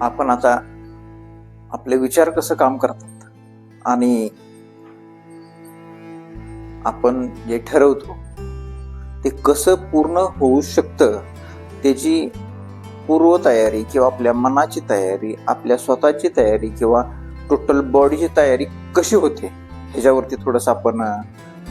आपण आता आपले विचार कसं काम करतात? आणि आपण जे ठरवतो ते कसं पूर्ण होऊ शकतं त्याची पूर्वतयारी किंवा आपल्या मनाची तयारी आपल्या स्वतःची तयारी किंवा टोटल बॉडीची तयारी कशी होते ह्याच्यावरती थोडंसं आपण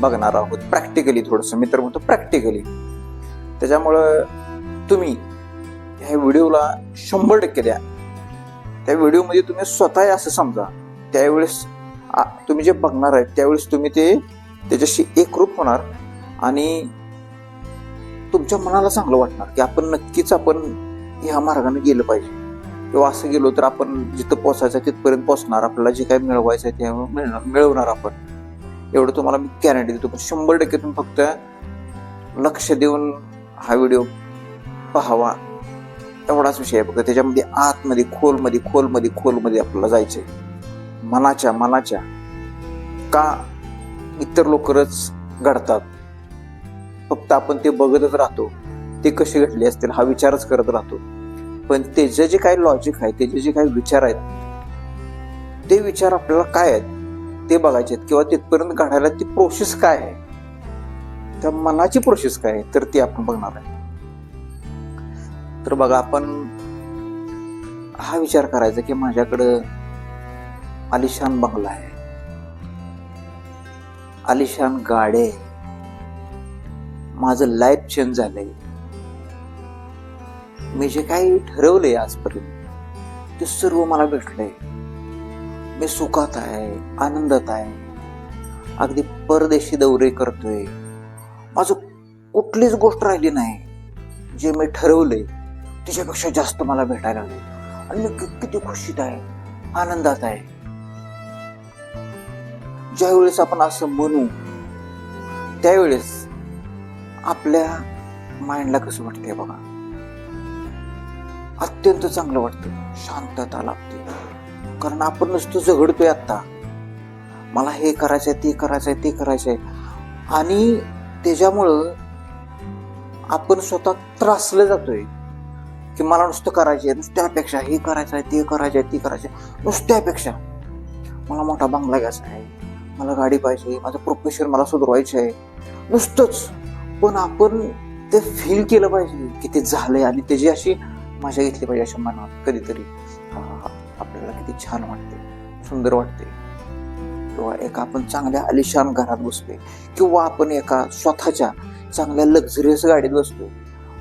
बघणार आहोत. प्रॅक्टिकली थोडंसं. मी तर म्हणतो प्रॅक्टिकली त्याच्यामुळं तुम्ही ह्या व्हिडिओला शंभर टक्के द्या. त्या व्हिडिओमध्ये तुम्ही स्वतः असं समजा त्यावेळेस तुम्ही जे बघणार आहे त्यावेळेस तुम्ही ते त्याच्याशी एकरूप होणार आणि तुमच्या मनाला चांगलं वाटणार की आपण नक्कीच आपण ह्या मार्गाने गेलं पाहिजे. किंवा असं गेलो तर आपण जिथं पोचायचं आहे तिथपर्यंत पोचणार आपल्याला जे काही मिळवायचं आहे ते मिळणार मिळवणार आपण. एवढं तुम्हाला मी गॅरंटी देतो. पण शंभर टक्के तुम्ही फक्त लक्ष देऊन हा व्हिडिओ पाहावा. एवढाच विषय आहे बघा. त्याच्यामध्ये आतमध्ये खोलमध्ये खोलमध्ये खोलमध्ये आपल्याला जायचंय. मनाच्या मनाच्या का इतर लोकच घडतात? फक्त आपण ते बघतच राहतो. ते कसे घडले असतील हा विचारच करत राहतो. पण त्याचे जे काही लॉजिक आहे त्याचे जे काही विचार आहेत ते विचार आपल्याला काय आहेत ते बघायचे आहेत किंवा तिथपर्यंत घडायला ती प्रोसेस काय आहे? त्या मनाची प्रोसेस काय आहे तर ती आपण बघणार आहे. तर बघा आपण हा विचार करायचा की माझ्याकडं आलिशान बंगला आहे. आलिशान गाडे. माझं लाईफ चेंज झालंय. मी जे काही ठरवलंय आजपर्यंत ते सर्व मला भेटलंय. मी सुखात आहे आनंदात आहे. अगदी परदेशी दौरे करतोय. माझं कुठलीच गोष्ट राहिली नाही. जे मी ठरवलंय तिच्यापेक्षा जास्त मला भेटायला लागली आणि मी किती खुशीत आहे आनंदात आहे. ज्यावेळेस आपण असं म्हणू त्यावेळेस आपल्या माइंडला कसं वाटतंय बघा. अत्यंत चांगलं वाटतं शांतता लागते कारण आपण नुसतं झगडतोय आत्ता. मला हे करायचंय ते करायचंय ते करायचंय. आणि त्याच्यामुळं आपण स्वतः त्रासलं जातोय. की मला नुसतं करायचंय नुसत्या अपेक्षा हे करायचं आहे ते करायचं आहे ते करायचं आहे नुसत्या अपेक्षा मला मोठा बंगला घ्यायचा आहे. मला गाडी पाहिजे माझं प्रोफेशन मला सुधारवायचं आहे नुसतंच. पण आपण ते फील केलं पाहिजे की ते झालंय आणि त्याची अशी मजा घेतली पाहिजे अशा मनात कधीतरी. हा हा आपल्याला किती छान वाटते सुंदर वाटते किंवा एका आपण चांगल्या आलिशान घरात बसतोय किंवा आपण एका स्वतःच्या चांगल्या लक्झरियस गाडीत बसतो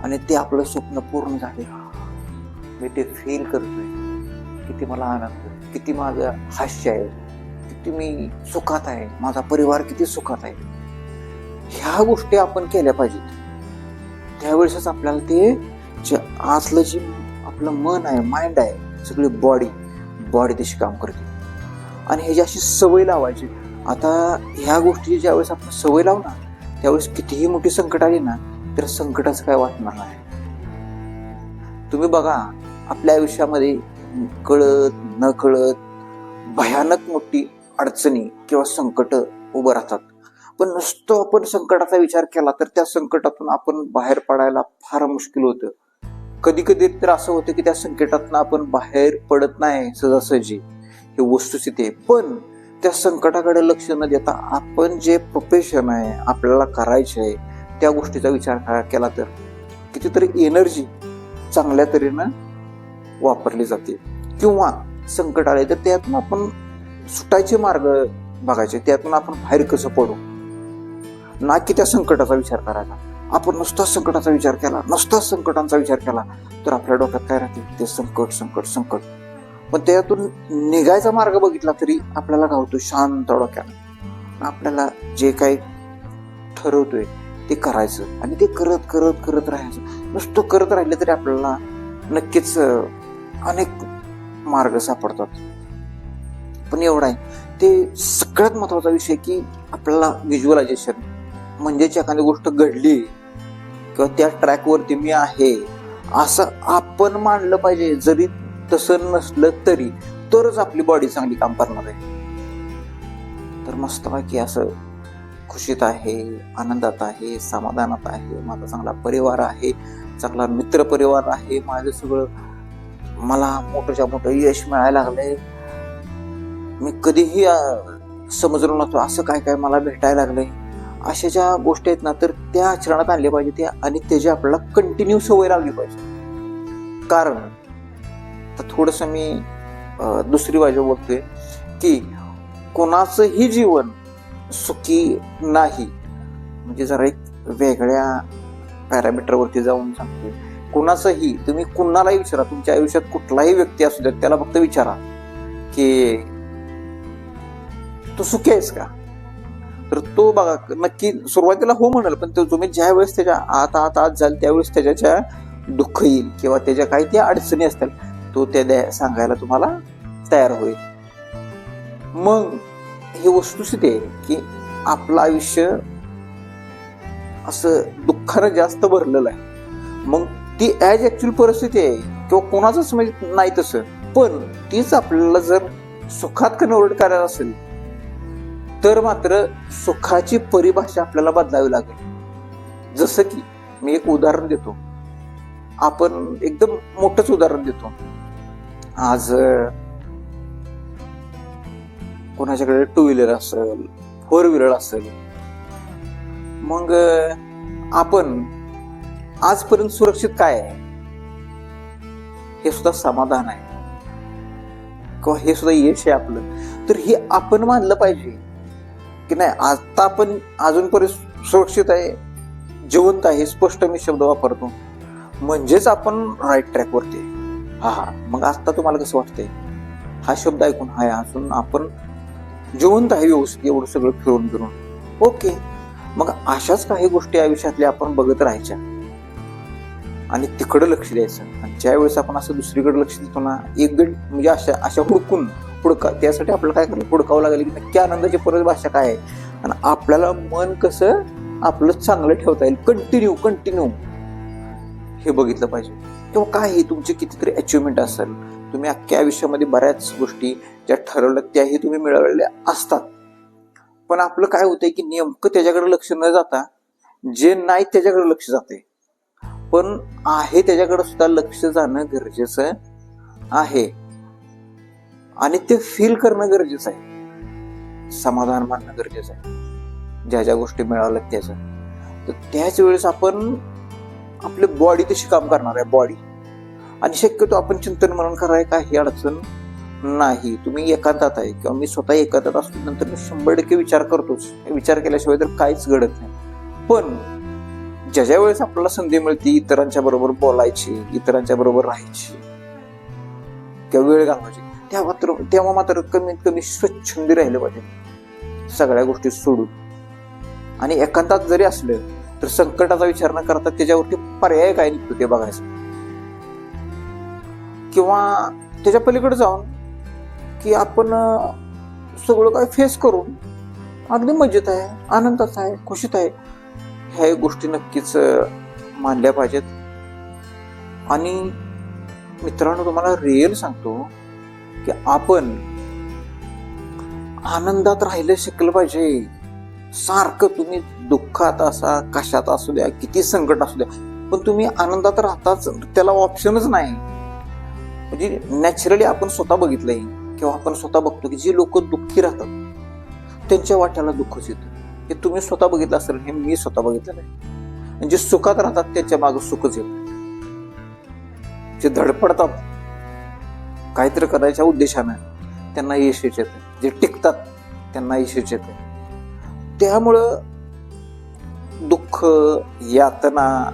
आणि ते आपलं स्वप्न पूर्ण झाले मी ते फील करतोय किती मला आनंद किती माझं हास्य आहे किती मी सुखात आहे माझा परिवार किती सुखात आहे. ह्या गोष्टी आपण केल्या पाहिजेत. त्यावेळेसच आपल्याला ते जे आतलं जे आपलं मन आहे माइंड आहे सगळी बॉडी बॉडी तशी काम करते. आणि ह्याची अशी सवय लावायची आता ह्या गोष्टीची ज्यावेळेस आपण सवय लावणार त्यावेळेस कितीही मोठी संकट आली ना तर संकटाचं काय वाटणार नाही. तुम्ही बघा आपल्या आयुष्यामध्ये कळत न कळत भयानक मोठी अडचणी किंवा संकट उभं राहतात. पण नुसतं आपण संकटाचा विचार केला तर त्या संकटातून आपण बाहेर पडायला फार मुश्किल होतं. कधी कधी तर असं होतं की त्या संकटातून आपण बाहेर पडत नाही सहजासहजी. हे वस्तुस्थिती आहे. पण त्या संकटाकडे लक्ष न देता आपण जे प्रोफेशन आहे आपल्याला करायचे आहे त्या गोष्टीचा विचार केला तर कितीतरी एनर्जी चांगल्या तऱ्हेनं वापरली जाते. किंवा संकट आले तर त्यातून आपण सुटायचे मार्ग बघायचे. त्यातून आपण बाहेर कसं पडू? ना की त्या संकटाचा विचार करायचा आपण नुसताच संकटाचा विचार केला नुसताच संकटांचा विचार केला तर आपल्या डोक्यात काय राहते? ते संकट संकट संकट. पण त्यातून निघायचा मार्ग बघितला तरी आपल्याला गावतो शांत डोक्यात. आपल्याला जे काही ठरवतोय ते करायचं. आणि ते करत करत करत राहायचं. नुसतं करत राहिलं तरी आपल्याला नक्कीच अनेक मार्ग सापडतात. पण एवढा आहे. ते सगळ्यात महत्त्वाचा विषय की आपल्याला व्हिज्युअलायझेशन म्हणजेच एखादी गोष्ट घडली किंवा त्या ट्रॅकवरती मी आहे असं आपण मानलं पाहिजे. जरी तसं नसलं तरी तरच आपली बॉडी चांगली काम करणार आहे. तर मस्त मस्तपैकी असं खुशीत आहे आनंदात आहे समाधानात आहे. माझा चांगला परिवार आहे चांगला मित्र परिवार आहे. माझं सगळं मला मोठंच्या मोठं यश मिळायला लागलंय. मी कधीही समजलो नव्हतो असं काय काय मला भेटायला लागलंय. अशा ज्या गोष्टी आहेत ना तर त्या आचरणात आणल्या पाहिजे त्या आणि त्याची आपल्याला कंटिन्यू सवय लागली पाहिजे. कारण तर थोडंसं मी दुसरी बाजू बोलतोय की कोणाचंही जीवन सुखी नाही. म्हणजे जरा एक वेगळ्या पॅरामीटरवरती जाऊन सांगतोय. कुणाचंही तुम्ही कुणालाही विचारा तुमच्या आयुष्यात कुठलाही व्यक्ती असू द्या त्याला फक्त विचारा की तू सुखी आहेस का? तर तो बघा नक्की सुरुवातीला हो म्हणाल पण तो तुम्ही ज्या वेळेस त्याच्या आत आत आत जाल त्यावेळेस त्याच्या दुःख येईल किंवा त्याच्या काही त्या अडचणी असतील तो त्या द्या- सांगायला तुम्हाला तयार होईल. मग हे वस्तुस्थिती आहे की आपलं आयुष्य असं दुःखानं जास्त भरलेलं आहे. मग ती ॲज ॲक्च्युअल परिस्थिती आहे. किंवा कोणाचंच म्हणजे नाही तसं. पण तीच आपल्याला जर सुखात कन्वर्ट करायला असेल तर मात्र सुखाची परिभाषा आपल्याला बदलावी लागेल. जसं की मी एक उदाहरण देतो. आपण एकदम मोठंच उदाहरण देतो. आज कोणाच्याकडे टू व्हीलर असेल फोर व्हीलर असेल मग आपण आजपर्यंत सुरक्षित काय आहे? हे सुद्धा समाधान आहे. किंवा हे सुद्धा यश आहे आपलं. तर हे आपण मानलं पाहिजे. की नाही आता आपण अजूनपर्यंत सुरक्षित आहे जिवंत आहे स्पष्ट मी शब्द वापरतो. म्हणजेच आपण राईट ट्रॅकवरती हा हा. मग आता तुम्हाला कसं वाटतंय? हा शब्द ऐकून हाय अजून आपण जिवंत आहे व्यवस्थित एवढं सगळं फिरून फिरून ओके. मग अशाच काही गोष्टी आयुष्यातल्या आपण बघत राहायच्या. आणि तिकडं लक्ष द्यायचं. आणि ज्यावेळेस आपण असं दुसरीकडे लक्ष देतो ना एक गट म्हणजे अशा अशा हुडकून हुडका त्यासाठी आपल्याला काय करायला हुडकावं लागेल की नक्की आनंदाची परत भाषा काय आहे? आणि आपल्याला मन कसं आपलं चांगलं ठेवता येईल? कंटिन्यू कंटिन्यू हे बघितलं पाहिजे. किंवा काय हे तुमचे कितीतरी अचिव्हमेंट असेल. तुम्ही अख्ख्या आयुष्यामध्ये बऱ्याच गोष्टी ज्या ठरवल्या त्याही तुम्ही मिळवलेल्या असतात. पण आपलं काय होतंय की नेमकं त्याच्याकडे लक्ष न जाता जे नाही त्याच्याकडे लक्ष जाते पण आहे त्याच्याकडे सुद्धा लक्ष जाणं गरजेचं आहे. आणि ते फील करणं गरजेचं आहे. समाधान मानणं गरजेचं आहे. ज्या ज्या गोष्टी मिळाल्या त्याचं. तर त्याच वेळेस आपण आपली बॉडी तशी काम करणार आहे? बॉडी आणि शक्यतो आपण चिंतन म्हणून कराय काही अडचण नाही. तुम्ही एकांतात आहे किंवा मी स्वतः एकांतात असतो नंतर मी शंभर टक्के विचार करतोच. विचार केल्याशिवाय तर काहीच घडत नाही. पण ज्या ज्या वेळेस आपल्याला संधी मिळते इतरांच्या बरोबर बोलायची इतरांच्या बरोबर राहायची किंवा वेळ घालवायची तेव्हा मात्र तेव्हा मात्र कमीत कमी स्वच्छंदी राहिलं पाहिजे. सगळ्या गोष्टी सोडून. आणि एकांतात जरी असलं तर संकटाचा विचार न करता त्याच्यावरती पर्याय काय निघतो ते बघायचं? किंवा त्याच्या पलीकडे जाऊन की आपण सगळं काय फेस करून अगदी मजेत आहे आनंदात आहे खुशीत आहे ह्या गोष्टी नक्कीच मानल्या पाहिजेत. आणि मित्रांनो तुम्हाला रिअल सांगतो की आपण आनंदात राहिलं शिकलं पाहिजे. सारखं तुम्ही दुःखात असा कशात असू द्या किती संकट असू द्या पण तुम्ही आनंदात राहताच त्याला ऑप्शनच नाही. म्हणजे नॅचरली आपण स्वतः बघितलंय किंवा आपण स्वतः बघतो की जे लोक दुःखी राहतात त्यांच्या वाट्याला दुःखच येतं. हे तुम्ही स्वतः बघितलं असेल हे मी स्वतः बघितलेलं आहे जे म्हणजे सुखात राहतात त्याच्या मागं सुखच येत. जे धडपडतात काहीतरी करायच्या उद्देशानं त्यांना यश येत जे टिकतात त्यांना यश येत त्यामुळं दुःख यातना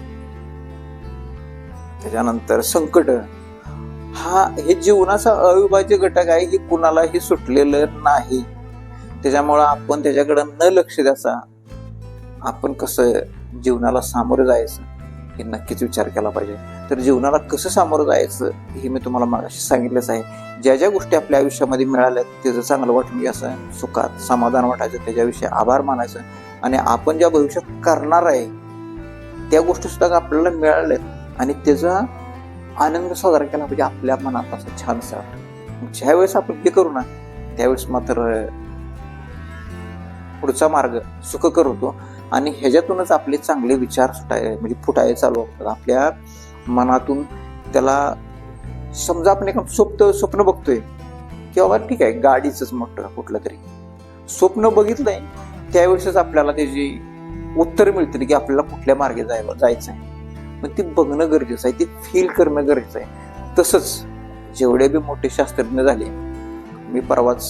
त्याच्यानंतर संकट हा हे जीवनाचा अविभाज्य घटक आहे हे कुणालाही सुटलेलं नाही. त्याच्यामुळं आपण त्याच्याकडे न लक्ष द्यायचा आपण कसं जीवनाला सामोरं जायचं हे नक्कीच विचार केला पाहिजे. तर जीवनाला कसं सामोरं जायचं हे मी तुम्हाला मागाशी सांगितलंच आहे. ज्या ज्या गोष्टी आपल्या आयुष्यामध्ये मिळाल्या त्याचं चांगलं वाटून घ्यायचं सुखात समाधान वाटायचं त्याच्याविषयी आभार मानायचं आणि आपण ज्या भविष्यात करणार आहे त्या गोष्टी सुद्धा आपल्याला मिळाल्यात आणि त्याचा आनंद साजरा केला पाहिजे आपल्या मनात असं छानसा. ज्या वेळेस आपण हे करू ना त्यावेळेस मात्र पुढचा मार्ग सुखकर होतो आणि ह्याच्यातूनच आपले चांगले विचार सुटाय म्हणजे फुटाय चालू होतात. आपल्या मनातून त्याला समजा आपण एक स्वप्न स्वप्न बघतोय की बाबा ठीक आहे गाडीचंच मोठं कुठलं तरी. स्वप्न बघितलंय त्यावेळेसच आपल्याला त्याची उत्तर मिळतील की आपल्याला कुठल्या मार्गे जायला जायचं आहे मग ते बघणं गरजेचं आहे ते फील करणं गरजेचं आहे. तसंच जेवढे बी मोठे शास्त्रज्ञ झाले मी परवाच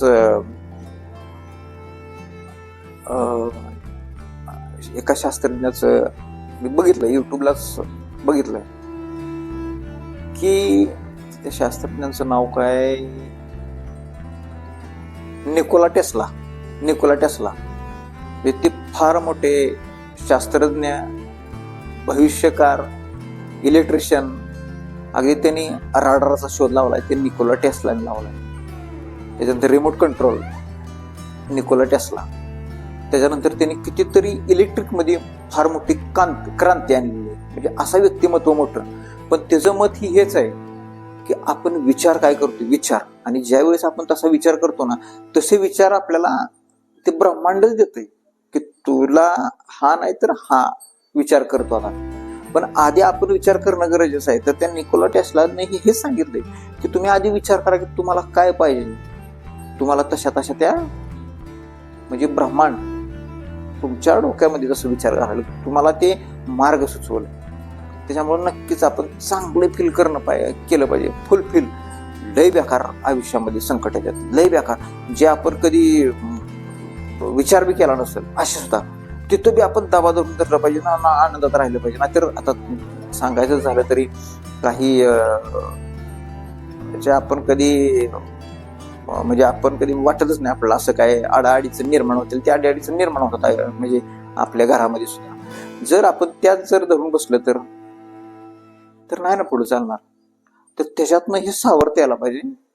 एका शास्त्रज्ञाचं मी बघितलं युट्यूबलाच बघितलं की त्या शास्त्रज्ञांचं नाव काय? Nikola Tesla. Nikola Tesla. ते फार मोठे शास्त्रज्ञ भविष्यकार इलेक्ट्रिशियन अगदी त्यांनी राडाराचा शोध लावलाय ते निकोला टेस्लाने लावलाय. त्याच्यानंतर रिमोट कंट्रोल निकोला टेस्ला. त्याच्यानंतर त्यांनी कितीतरी इलेक्ट्रिकमध्ये फार मोठी कांत क्रांती आणलेली आहे. म्हणजे असा व्यक्तिमत्व मोठं. पण त्याचं मत ही हेच आहे की आपण विचार काय करतो विचार. आणि ज्यावेळेस आपण तसा विचार करतो ना तसे विचार आपल्याला ते ब्रह्मांडच देते की तुला हा नाही तर हा विचार करतो आता. पण आधी आपण विचार करणं गरजेचं आहे. तर त्या निकोला टेस्लाने हे सांगितले की तुम्ही आधी विचार करा की तुम्हाला काय पाहिजे. तुम्हाला तशा तशा त्या म्हणजे ब्रह्मांड तुमच्या डोक्यामध्ये जसं विचार करायला तुम्हाला ते मार्ग सुचवलं. त्याच्यामुळे नक्कीच आपण चांगलं फील करणं पाहिजे केलं पाहिजे. फुलफिल लय बेकार आयुष्यामध्ये संकट येतात. लय बेकार. जे आपण कधी विचार बी केला नसेल असे सुद्धा तिथं बी आपण दबा धरून धरलं पाहिजे ना ना आनंदात राहिलं पाहिजे. ना तर आता सांगायचं झालं तरी काही जे आपण कधी म्हणजे आपण कधी वाटतच नाही आपल्याला असं काय अडाअडीचं निर्माण होतील त्या आडाआडीचं निर्माण होतात म्हणजे आपल्या घरामध्ये सुद्धा. जर आपण त्यात जर धरून बसलं तर तर नाही ना पुढे चालणार. तर त्याच्यातनं हे सावरता यायला पाहिजे.